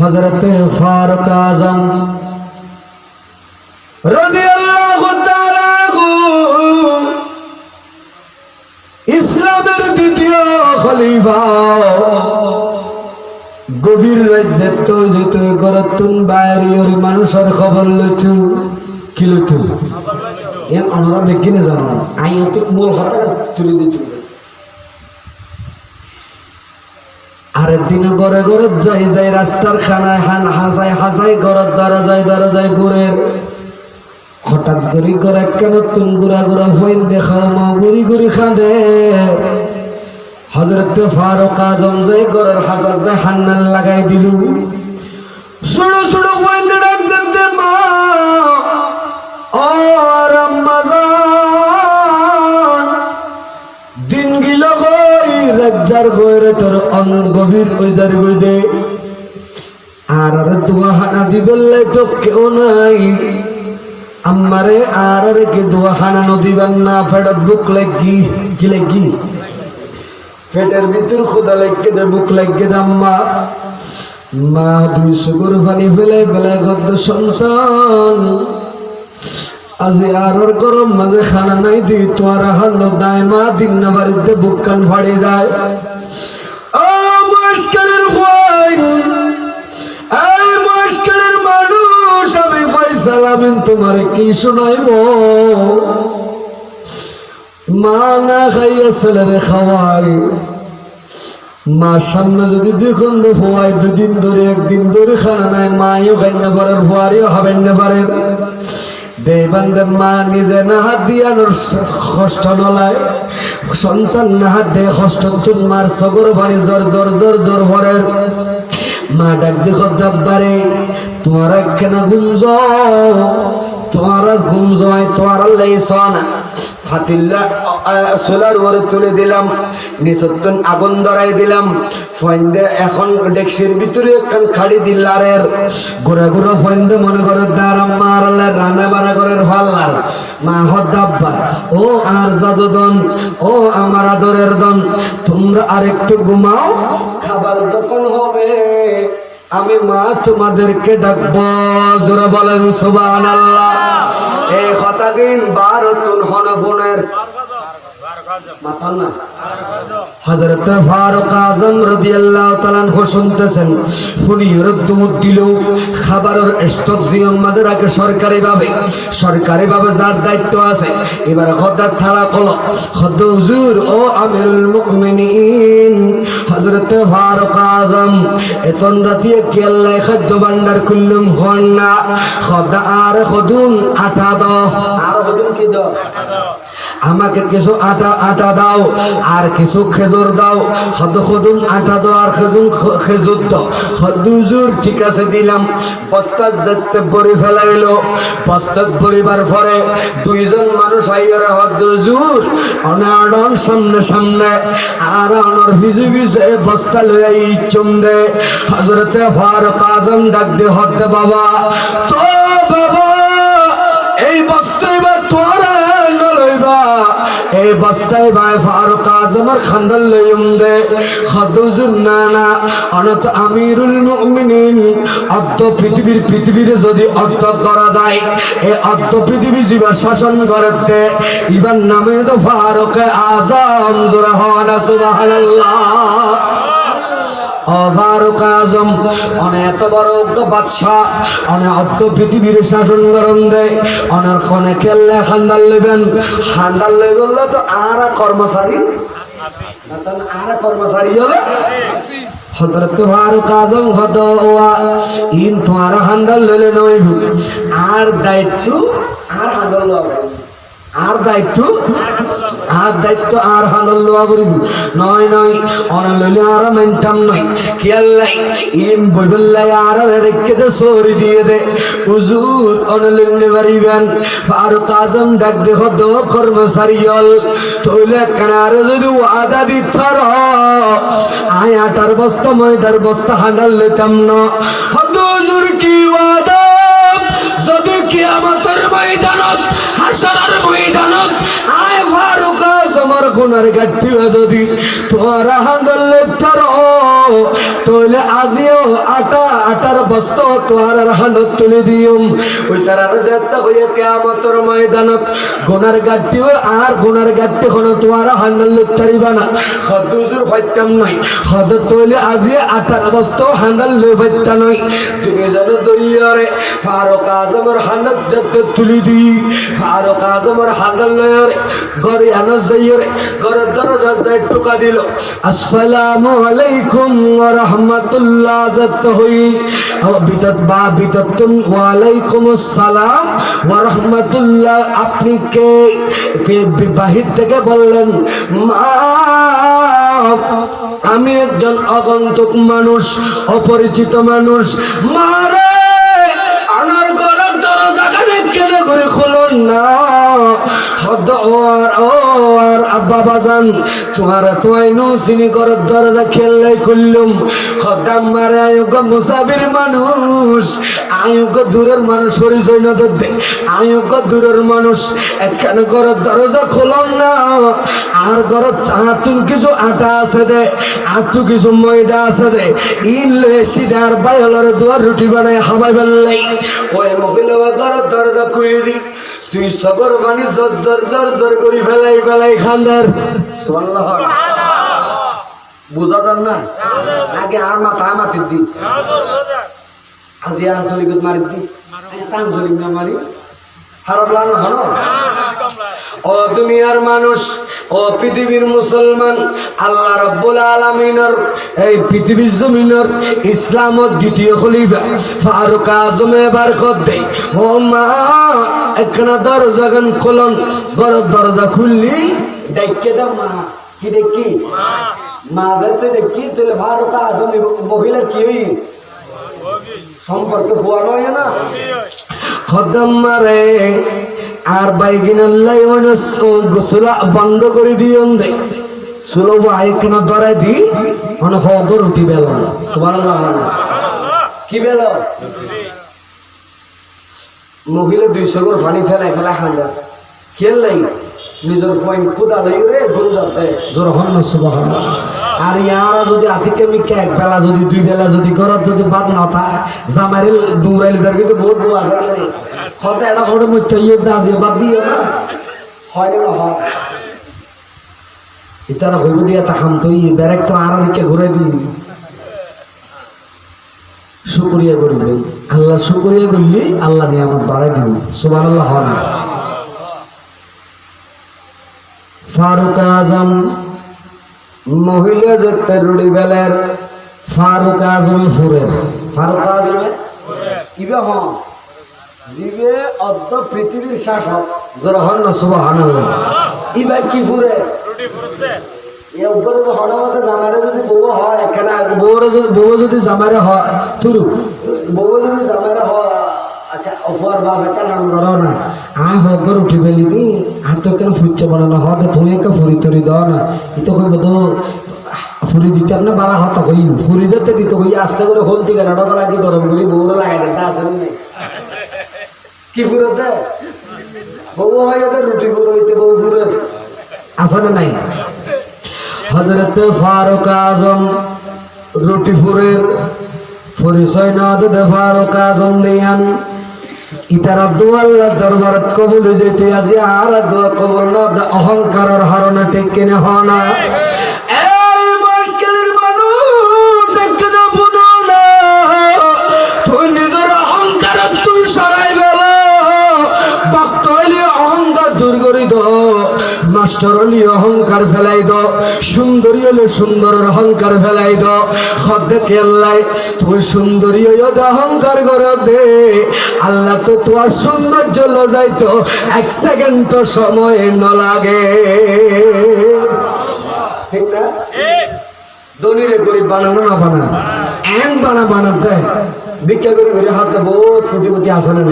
হজরত ফারুক আজম ইসলামের দ্বিতীয় খলিফা। গভীর রাজ্যে তো যেত গরতুন বাইরের মানুষের খবর লইতু। কি লইতু? এর অনারা বেগিনে জানো। আই মূল কথা তুলে দিতু আরেক দিন গড়ে ঘরে যাই যাই রাস্তার খানায় হান হাসাই হাসাই গড়ের দ্বারা যাই দ্বারা যাই ঘুরে হঠাৎ গড়ি করে কেন তুন গুড়া গুড়া হইন দেখাও মা গুড়ি গুড়ি খাঁদে। হজরত ফারুক আজম যাই গড়ের হাজার যাই হান্নান লাগাই দিল। সুড়ো সুড়ো রাজ্জার গয়রে তোর অন গভীর ওইজার গই দে আর আর দোয়া হানা দি বললে তো কেউ নাই। আমারে আর আর কে দোয়া হানা নদিবেন না ফেডত বুক লাগি, কি লাগি? ফেটের ভিতর খোদা লাগে দে, বুক লাগে দে আম্মা। মা দুই সুগুর পানি ফেলে ফেলে কত সন্তান। আজি আরর গরম মাঝে খানা নাই দি তোমার হাল দাইমা দিন না বাড়িতে বুককান ফাড়ে যায়। মানুষ, আমি ফয়সালামিন তোমার কি শোনাইব? মা না খাইয়া ছেলেরে খাওয়াই। মা সামনে যদি দেখুন ভুয়াই দুদিন ধরে, একদিন ধরে খানা নাই মাও খাই না পারে, ভুয়ারিও খাবেন না পারে। নিজে না হাত দিয়ানোর কষ্ট নলায়। সন্তান না হাত দিয়ে কষ্ট তুন মার সগর বাড়ি জোর জোর জোর জোর ভরের মা ডাক তোমার লাই ফাতিল্লা সোলার ওরে তুলে দিলাম। নিচত্তন আগুন ধরাই দিলাম। ফয়েন্দে এখন ডেক্সির ভিতরে একখান খাড়ি দিল্লারের। গোড়া গোড়া ফয়েন্দে মনে করে দারাম মারলে রান্না বাড়া করে ভাল্লার মা হদ্দাব্বা ও আর জাদুদন ও আমার আদরের দন, তোমরা আর একটু ঘুমাও, খাবার যখন হবে, আমি মা তোমাদেরকে ডাকবো, জোরে বলেন সুবান আল্লাহ এই কথা কিন বারতুন হনফুনের না হযরত ফারুক আজম রাদিয়াল্লাহু তাআলা আনহু শুনতেছেন। ফুনি রদ্দুমুদ দিল খাবারের স্টক জিয়ম মাঝে রাখে সরকারি ভাবে যার দায়িত্ব আছে, এবার খদ্দার থালা কল খদ্দ হুজুর, ও আমিরুল মুমিনিন, হযরত ফারুক আজম এতন খাদ্য ভান্ডার খুললুম হন না খদ্দা আর খদুন আটা দাও? আমাকে কিছু আটা আটা দাও, আর কিছু খেজুর দাও। হদ খদুম আটা দাও, আর খেদুম খেজুর দাও। হদুজুর ঠিক আছে, দিলাম। বস্তাত যেতে বড়ি ফেলাইলো। বস্তাত বড়িবার পরে দুইজন মানুষ আইয়ার হদুজুর অনাডন সামনে সামনে, আর অনর ভিজু ভিজে বস্তা লইয়া ইচ্ছুম দে হজরতে ফারুক আজম ডাক দে হদ্দে বাবা, তো বাবা, এই বস্তায় এবার তোরা লইবা এই বস্তায় ভাই ফারুক যদি অর্থ করা যায় এই অর্ধ পৃথিবী জীবা শাসন করতে ইবার নামে তো ফারুক আজম জোরা হওয়া সুবহানাল্লাহ। অবারক আজম অনেক বড় বাদশাহ অনেক অর্ধ পৃথিবীর শাসন করন দেয় অনেক ক্ষণে খেললে হান্ডাল লেবেন হান্ডাল লেবে বললে তো আর কর্মচারী। আর কর্মচারী হলে? তোমার আর দায়িত্ব, আর লওয়া। আর দায়িত্ব? আর দায়িত্ব আর হান্ডাল লওয়া করিব নয় নয়, অনা লইলে আর মেনতাম নয়। খেয়াল নাই ইম বইবল্লাই আর রেখে দে, সরি দিয়ে দে। হুজুর, অনা লইলে পারিবেন ফারুক আজম ডাক দেখো দো কর্মচারীল তৈলে কানার যদি ওয়াদা দিতার আয় আটার বস্তা, ময়দার বস্তা হান্ডাল লইতাম না। হুজুর আজমর গুনার গাঠি যদি তোরা হাঙ্গল তোর তোলে আজ বস্ত তোমার হানত তুলে দিউম ওই তার যেতে হইয়া কেয়ামতর ময়দানত। গুনার গাঠি আর গুনার গাঠি কোন তোমার হাঙ্গল তারিবা না। হদুজুর ফাইতাম নাই হদ তৈলে আজি আটার বস্ত হাঙ্গল লে ফাইতা নয়। তুমি জানো দরিয়ারে, ফারুক আজমর হানত যেতে তুলি দি ফারুক আজমর হাঙ্গল লয়রে ঘরে আনো যাইরে ঘরের দরজা যাই টুকা দিল। আসসালামু আলাইকুম ওয়া রাহমাতুল্লাহ যত হই। বা বিততুন ওয়া আসসালাম ওয়া রাহমাতুল্লাহ আপনি কে? বে- বিবাহিত থেকে বললেন, মা, আমি একজন আগন্তুক মানুষ, অপরিচিত মানুষ। মারে আনার ঘরের দরজা কেনে করে খুলুন না। আব্বা বাজান তোমার তোমায় নো চিনি ঘরের দরজা খেললে খুললুম খদাম মারে, আয়োগ মুসাফির মানুষ, আয়োগ দূরের মানুষ, পরিচয় না দে আয়োগ দূরের মানুষ, একখানে ঘরের দরজা খোলন না। আর ঘরত আতুন কিছু আটা আছে দে আতু কিছু ময়দা আছে দে। ইনলে সিধার বাইহলর দুয়ার রুটি বানাই হাবাই বেললাই ওই মহিলা ঘরের দরজা খুলে দি। তুই সবর বানি জর জর জর জর করি ফেলাই ফেলাই খান্দার সুবহানাল্লাহ। বুঝা যান না? আগে আর মাথা মাতির দি। আজি আঞ্চলিক মারি দি। আঞ্চলিক না মারি। ও দুনিয়ার মানুষ, ও পৃথিবীর মুসলমান, আল্লাহ রব্বুল আলমিনের, এই পৃথিবীর জমিনের ইসলামত দ্বিতীয় খলিফা ফারুক আজম এবার দেয় ও মা, একখানা দরজা গান খোলন, ঘরের দরজা খুললি দেখকে দাও মা কি দেখি? মা যাতে দেখি তাহলে ফারুক আজম মহিলার কি হই? সম্পর্কে হওয়া নয় না? খদম মারে আর বাইগিনাল্লাই গোসলা বন্ধ করে দিয়ন দে। সুলো বাইকনা ধরে দি মানে হগ রুটি বেল সুবহানাল্লাহ কি বেল? মহিলা দুইশো করে পানি ফেলাই ফেলাই খান্দা খেললাই নিজের পয়েন্ট খুদা লই রে জোর হন আর ইয়ারা যদি আতিকে মিকে এক বেলা যদি দুই বেলা যদি করত যদি বাদ না থাকে জামাইরে দৌড়াইলে তার কিন্তু বহুত বউ আছে হতে এটা করে মধ্যে ইয়ে দাজিয়ে বাদ দিও না। হয় না হয় ইতারা হইব দিয়া তাহাম তো ই বেরেক তো আর দিকে ঘুরে দি শুকরিয়া করিবে আল্লাহ শুকরিয়া করলি আল্লাহ নিয়ামত বাড়াই দিব। সুবহানাল্লাহ হয় না। ফারুক আজম মহিলা যেতে রুড়ি বেলের ফারুক আজম ফুরের ফারুক আজমে? কিবা হন? জিবে অর্ধ পৃথিবীর শাসক, যারা হন না, সুবহানাল্লাহ। ইবা কি ফুরে? এ উপরে তো হঠাৎ জামারে যদি বউ হয় এখানে বউরে যদি বউ যদি জামারে হয় তুরু বউ যদি জামারে হয় আচ্ছা অপর বাপ একটা নাম করো না। আ হগর উঠি ফেলি নি? আর তো কেন ফুচ্ছে বানানো হয় তো তুমি একটা ফুরি তরি দাও না? ই তো কইব তো ফুরি দিতে আপনি বালা হতা কই ফুরি যেতে দিতে কই আস্তে করে হল দিকে নাটক লাগি গরম করি বউরে লাগাই দিতে আছে নি কি ফুরে দে বউ হয় রুটি ফুরে হইতে বউ ফুরে আছে না নাই? হজরত ফারুক আজম রুটি ফুরের পরিচয় না দিতে ফারুক আজম দিয়ান। ইতারা দোয়াল্লা দরবারত কবুল যেতে আজি আর দোয়া কবুল না অহংকারের হারণে ঠিক কিনে না। এই মাসকালের মানুষ একখানা বুনো না, তুই নিজের অহংকার তুই সরাই বেলা ভক্ত হইলে অহংকার দূর করে দ, মাস্টার হলে অহংকার ফেলাই দ। সুন্দরী হলে সুন্দরের অহংকার ফেলাই দ খদ্দে কেল্লাই তুই সুন্দরী হইও দে অহংকার করে দে আল্লাহ তো তোমার সৌন্দর্য লো যাইতো এক সেকেন্ড সময় ন লাগে। ঠিক না? দলিরে গরিব বানানো না বানা। এন বানা বানাতে। ভিক্ষা করে হাতে বহুত কোটিপতি আসে না